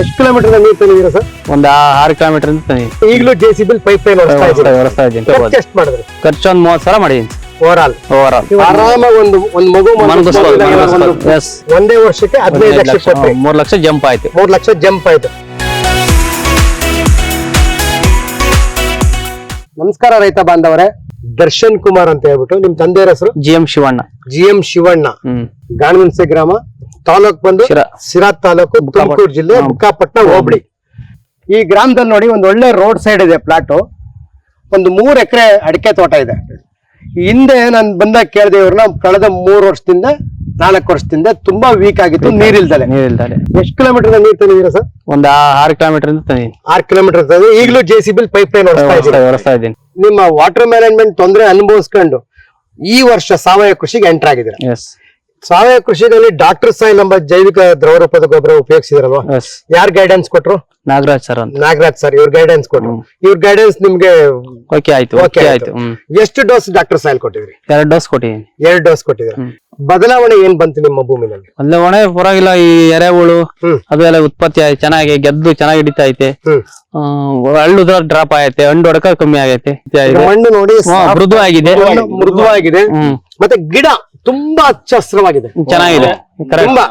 ಎಷ್ಟು ಕಿಲೋಮೀಟರ್ ನೀರು ತಂದಿದ್ದೀರಾ ಸರ್? ಒಂದ್ ಆರು ಕಿಲೋಮೀಟರ್ ಈಗಲೂ J C bill pipeline ವ್ಯವಸ್ಥೆ ಇದ್ದೀನಿ ಖರ್ಚು ಎಷ್ಟು ಮಾಡಿದ್ರಿ? ಖರ್ಚು ಒಂದ್ ಮೂವತ್ ಸಾವಿರ ಮಾಡಿದೀನಿ ಓವರ್ ಆಲ್ ಓವರ್ ಆಲ್ ಆರಾಮಾಗಿ ಒಂದು ಒಂದು ಮಗು. ಒಂದು ವರ್ಷಕ್ಕೆ ಹದಿನೈದು ಲಕ್ಷ ಮೂರ್ ಲಕ್ಷ ಜಂಪ್ ಆಯ್ತು. ಮೂರ್ ಲಕ್ಷ ಜಂಪ್ ಆಯ್ತು. ನಮಸ್ಕಾರ ರೈತ ಬಾಂಧವರೇ. ದರ್ಶನ್ ಕುಮಾರ್ ಅಂತ ಹೇಳ್ಬಿಟ್ಟು ನಿಮ್ ತಂದೆಯ ಹೆಸರು? G M Shivanna. G M Shivanna. Ganamanse ಗ್ರಾಮ. ತಾಲೂಕ್ ಬಂದು ಶಿರಾ. ಸಿರಾ ತಾಲೂಕು ತುಮಕೂರು ಜಿಲ್ಲೆ ಹಾ. ಬುಕ್ಕಾಪಟ್ನ ಹೋಬಳಿ. ಈ ಗ್ರಾಮದಲ್ಲಿ ನೋಡಿ ಒಂದು ಒಳ್ಳೆ ರೋಡ್ ಸೈಡ್ ಇದೆ ಪ್ಲಾಟು ಒಂದು ಮೂರ್ ಎಕರೆ ಅಡಿಕೆ ತೋಟ ಇದೆ. ಹಿಂದೆ ನಾನು ಬಂದಾಗ ಕೇಳಿದೆ ಇವ್ರನ್ನ ಕಳೆದ ಮೂರು ವರ್ಷದಿಂದ ನಾಲ್ಕು ವರ್ಷದಿಂದ ತುಂಬಾ ವೀಕ್ ಆಗಿತ್ತು ನೀರಿಲ್ದಲೆ. ನೀರಿಲ್ದಾರೆ ಎಷ್ಟು ಕಿಲೋಮೀಟರ್ ನೀರ್ ತಂದಿದ್ದೀರಾ ಸರ್? ಒಂದ್ ಆರು ಕಿಲೋಮೀಟರ್ ಇಂದ ತಂದಿದ್ದೀನಿ. ಆರು ಕಿಲೋಮೀಟರ್ ತಂದ್ರೆ ಈಗಲೂ J C bill pipeline ಹೊರಸ್ತಾ ಇದ್ದೀನಿ. ನಿಮ್ಮ ವಾಟರ್ ಮ್ಯಾನೇಜ್ಮೆಂಟ್ ತೊಂದರೆ ಅನುಭವಿಸ್ಕೊಂಡು ಈ ವರ್ಷ ಸಾವಯವ ಕೃಷಿಗೆ ಎಂಟರ್ ಆಗಿದೆ ಎಸ್ ಸಾವಯವ ಕೃಷಿಯಲ್ಲಿ ಡಾಕ್ಟರ್ ಸಾಯಿ ಎಂಬ ಜೈವಿಕ ದ್ರವರೂಪದ ಗೊಬ್ಬರ ಉಪಯೋಗಿಸಿದ್ರಲ್ವಾ? ಯಾರು ಗೈಡೆನ್ಸ್ ಕೊಟ್ರು? ನಾಗರಾಜ್ ಸರ್ ಅಂತ. ನಾಗರಾಜ್ ಸರ್ ಇವ್ರ ಗೈಡೆನ್ಸ್ ಕೊಟ್ರು. ಇವ್ರ ಗೈಡೆನ್ಸ್ ನಿಮ್ಗೆ ಓಕೆ ಆಯ್ತು ಓಕೆ ಆಯ್ತು. ಆಯ್ತು ಎಷ್ಟು ಡೋಸ್ ಡಾಕ್ಟರ್ ಸಾಯಿ ಕೊಟ್ಟಿದ್ರಿ? ಎರಡು ಡೋಸ್ ಕೊಟ್ಟಿದ್ದೀನಿ. ಎರಡು ಡೋಸ್ ಕೊಟ್ಟಿದ್ರಿ ಬದಲಾವಣೆ ಏನ್ ಬಂತು ನಿಮ್ಮ ಭೂಮಿನಲ್ಲಿ? ಬದಲಾವಣೆ ಪರವಾಗಿಲ್ಲ ಈ ಎರೆಹುಳು ಅದೆಲ್ಲ ಉತ್ಪತ್ತಿ ಆಯ್ತು ಚೆನ್ನಾಗಿ ಗೆದ್ದು ಚೆನ್ನಾಗಿ ಹಿಡಿತಾ ಐತೆ. ಹಳ್ಳು ಡ್ರಾಪ್ ಆಗೈತೆ ಹಣ್ಣು ಹೊಡಕ ಕಮ್ಮಿ ಆಗೈತೆ. ಮಣ್ಣು ನೋಡಿ ಮೃದುವಾಗಿದೆ. ಮೃದುವಾಗಿದೆ. ಮತ್ತೆ ಗಿಡ. ತುಂಬಾ ಅಚ್ಚ ಹಸ್ರವಾಗಿದೆ ಚೆನ್ನಾಗಿದೆ. ತುಂಬಾ.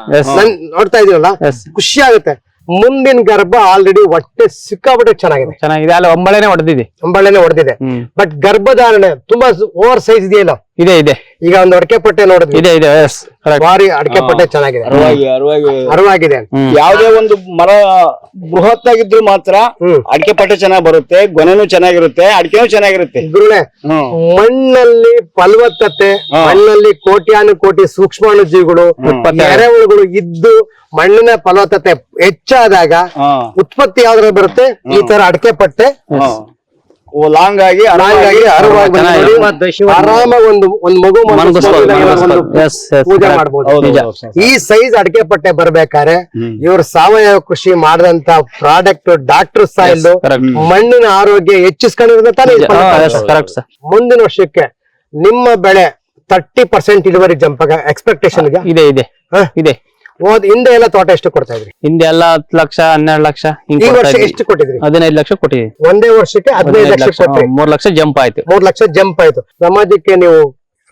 ನೋಡ್ತಾ ಇದೀವಲ್ಲ Yes. ಖುಷಿ ಆಗುತ್ತೆ. ಮುಂದಿನ ಗರ್ಭ ಆಲ್ರೆಡಿ ಹೊಟ್ಟೆ ಸಿಕ್ಕಾಬಿಟ್ಟೆ ಚೆನ್ನಾಗಿದೆ. ಚೆನ್ನಾಗಿದೆ. ಅಲ್ಲ ಒಂಬಳೆನೆ ಹೊಡೆದಿದೆ ಅಂಬಳೆನೆ ಹೊಡೆದಿದೆ ಹ್ಮ್. ಬಟ್ ಗರ್ಭಧಾರಣೆ ತುಂಬಾ ಓವರ್ ಸೈಜ್ ಇದೆಯಲ್ಲ? ಇದೆ ಇದೆ. ಈಗ ಒಂದು ಒಡಕೆ ಪಟ್ಟೆ ನೋಡಿದ್ವಿ. ಇದೆ ಇದೆ. ಎಸ್ ಭಾರಿ ಅಡಿಕೆ ಪಟ್ಟೆ ಚೆನ್ನಾಗಿದೆ. ಅರವಾಗಿ ಅರವಾಗಿ. ಅರವಾಗಿದೆ. ಯಾವುದೇ ಒಂದು ಮರ ಬೃಹತ್ ಆಗಿದ್ರು ಮಾತ್ರ ಹ್ಮ್. ಅಡಿಕೆ ಪಟ್ಟೆ ಚೆನ್ನಾಗಿ ಬರುತ್ತೆ ಗೊನೆನೂ ಚೆನ್ನಾಗಿರುತ್ತೆ ಅಡಿಕೆನೂ ಚೆನ್ನಾಗಿರುತ್ತೆ. ಗುರುಳೆ ಮಣ್ಣಲ್ಲಿ ಫಲವತ್ತತೆ. ಮಣ್ಣಲ್ಲಿ ಕೋಟ್ಯಾನು ಕೋಟಿ ಸೂಕ್ಷ್ಮಾಣು ಜೀವಿಗಳು ಎರೆಹುಳುಗಳು ಇದ್ದು ಮಣ್ಣಿನ ಫಲವತ್ತತೆ ಹೆಚ್ಚಾದಾಗ ಉತ್ಪತ್ತಿ ಯಾವ್ದ್ರಲ್ಲಿ ಬರುತ್ತೆ? ಈ ತರ ಅಡಿಕೆ ಪಟ್ಟೆ ಲಾಂಗ್ ಆಗಿ ಆರಾಮಾಗಿ ಒಂದು ಒಂದು ಮಗು. ಒಂದು Yes, yes, ಪೂಜೆ ಮಾಡಬಹುದು ಹೌದು. ಈ ಸೈಜ್ ಅಡಕೆ ಪಟ್ಟೆ ಬರ್ಬೇಕಾದ್ರೆ ಇವ್ರು ಸಾವಯವ ಕೃಷಿ ಮಾಡಿದಂತ ಪ್ರಾಡಕ್ಟ್ ಡಾಕ್ಟರ್ ಸಾಯಿಲ್ correct. ಮಣ್ಣಿನ ಆರೋಗ್ಯ ಹೆಚ್ಚಿಸ್ಕೊಂಡಿರೋದ್ರಿಂದ ತಾನೇ ಇದು ಮಾಡ್ತಾರೆ. ಕರೆಕ್ಟ್ ಸರ್ ಮುಂದಿನ ವರ್ಷಕ್ಕೆ ನಿಮ್ಮ ಬೆಳೆ ತರ್ಟಿ ಪರ್ಸೆಂಟ್ ಇಳುವರಿ ಜಂಪ್ ಎಕ್ಸ್ಪೆಕ್ಟೇಷನ್ ಇದೆ ಇದೆ. ಇದೆ. ಹೋದ್ ಹಿಂದೆ ಎಲ್ಲ ತೋಟ ಎಷ್ಟು ಕೊಡ್ತಾ ಇದ್ರಿ? ಹಿಂದೆ ಎಲ್ಲ ಹತ್ತು ಲಕ್ಷ ಹನ್ನೆರಡು ಲಕ್ಷ ಈ ವರ್ಷ ಎಷ್ಟು ಕೊಟ್ಟಿದ್ರಿ? ಹದಿನೈದು ಲಕ್ಷ ಕೊಟ್ಟಿದ್ವಿ. ಒಂದೇ ವರ್ಷಕ್ಕೆ ಹದಿನೈದು ಲಕ್ಷ ಕೊಟ್ಟಿ ಮೂರ್ ಲಕ್ಷ ಜಂಪ್ ಆಯ್ತು. ಮೂರ್ ಲಕ್ಷ ಜಂಪ್ ಆಯ್ತು. ಸಮಾಜಕ್ಕೆ ನೀವು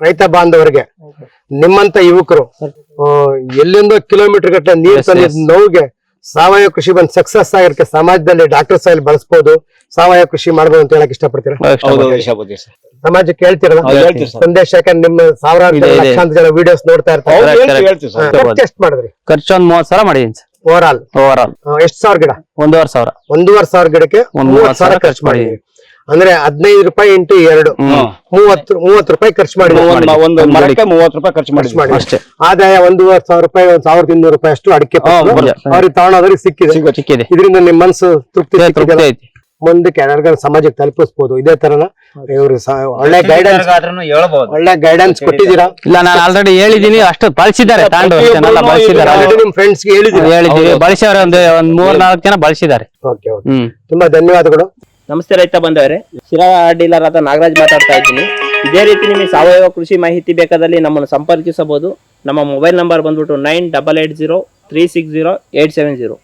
ರೈತ ಬಾಂಧವರಿಗೆ ನಿಮ್ಮಂತ ಯುವಕರು ಎಲ್ಲಿಂದ ಕಿಲೋಮೀಟರ್ ಗಟ್ಟಲೆ ನೀರ್ ತಂದಿದ್ದ ತಂದಿದ್ ನೋವಿಗೆ ಸಾವಯವ ಕೃಷಿ ಬಂದ್ ಸಕ್ಸಸ್ ಆಗಿರಕ್ಕೆ ಸಮಾಜದಲ್ಲಿ ಡಾಕ್ಟರ್ ಸಾಯಿಲ್ ಬಳಸಬಹುದು ಸಾವಯವ ಕೃಷಿ ಮಾಡಬಹುದು ಅಂತ ಹೇಳಕ್ ಇಷ್ಟಪಡ್ತೀರಾ? ಹೌದು ಇಷ್ಟಪಡ್ತೀವಿ ಸರ್. ಸಮಾಜಕ್ಕೆ ಹೇಳ್ತೀರಲ್ಲ ಸಂದೇಶ ಯಾಕಂದ್ರೆ ನಿಮ್ಮ ಸಾವಿರಾರು ಜನ, ಲಕ್ಷಾಂತರ ಜನ ವಿಡಿಯೋಸ್ ನೋಡ್ತಾ ಇರ್ತಾರೆ. ಖರ್ಚು ಎಷ್ಟು ಮಾಡಿದ್ರಿ? ಖರ್ಚು ಒಂದ್ ಮೂವತ್ ಸಾವಿರ ಮಾಡಿದೀನಿ sir. Over all over all ಎಷ್ಟು ಸಾವಿರ ಗಿಡ? ಒಂದೂವರೆ ಸಾವಿರ. ಒಂದೂವರೆ ಸಾವಿರ ಗಿಡಕ್ಕೆ ಒಂದ್ ಮೂವತ್ ಸಾವಿರ ಸಾವಿರ ಖರ್ಚು ಮಾಡಿದ್ರಿ. ಅಂದ್ರೆ ಹದಿನೈದು ರೂಪಾಯಿ ಇಂಟು ಎರಡು. ಮೂವತ್ತು ಮೂವತ್ತು ರೂಪಾಯಿ ಖರ್ಚು ಮಾಡಿ. ಒಂದು ಮರಕ್ಕೆ ಮೂವತ್ತು ರೂಪಾಯಿ ಖರ್ಚು ಮಾಡಿ ಮಾಡಿ ಅಷ್ಟೇ. ಆದಾಯ ಒಂದೂವರೆ ಸಾವಿರ ರೂಪಾಯಿ ಒಂದ್ ಸಾವಿರದ ಇನ್ನೂರು ರೂಪಾಯಿ ಅಷ್ಟು ಅಡಿಕೆ. ಅವ್ರಿಗೆ ತಗೊಂಡೋದ್ರಿಗೆ ಸಿಕ್ಕಿದೆ. ಸಿಕ್ಕಿದೆ. ಇದರಿಂದ ನಿಮ್ ಮನ್ಸು ತೃಪ್ತಿ ಮುಂದಕ್ಕೆ ಯಾರಿಗಾರ ಸಮಾಜಕ್ಕೆ ತಲುಪಿಸಬಹುದು ಇದೇ ತರನ ಇವ್ರು ಒಳ್ಳೆ ಗೈಡೆನ್ಸ್ ಹೇಳ್ಬಹುದು ಒಳ್ಳೆ ಗೈಡೆನ್ಸ್ ಕೊಟ್ಟಿದ್ದೀರಾ? ಇಲ್ಲ ನಾನು ಆಲ್ರೆಡಿ ಹೇಳಿದೀನಿ ಅಷ್ಟು ಬಳಸಿದ್ದಾರೆ ತಾಂಡು ಪ್ರತಿಯೊಬ್ಬರು ಬಳಸಿದ್ದಾರೆ. ಆಲ್ರೆಡಿ ನಿಮ್ ಫ್ರೆಂಡ್ಸ್ಗೆ ಹೇಳಿದೀನಿ ಒಂದ್ ಒಂದ್ ಮೂರ್ ನಾಲ್ಕು ಜನ ಬಳಸಿದ್ದಾರೆ. Okay okay. ತುಂಬಾ ಧನ್ಯವಾದಗಳು. ನಮಸ್ತೆ ರೈತ ಬಂದವ್ರೆ ಶಿರಾ ಡೀಲರ್ ಆದ ನಾಗರಾಜ್ ಮಾತಾಡ್ತಾ ಇದ್ದೀನಿ. ಇದೇ ರೀತಿ ನಿಮಗೆ ಸಾವಯವ ಕೃಷಿ ಮಾಹಿತಿ ಬೇಕಾದಲ್ಲಿ ನಮ್ಮನ್ನು ಸಂಪರ್ಕಿಸಬಹುದು. ನಮ್ಮ ಮೊಬೈಲ್ ನಂಬರ್ ಬಂದ್ಬಿಟ್ಟು nine double eight zero three six zero eight seven zero.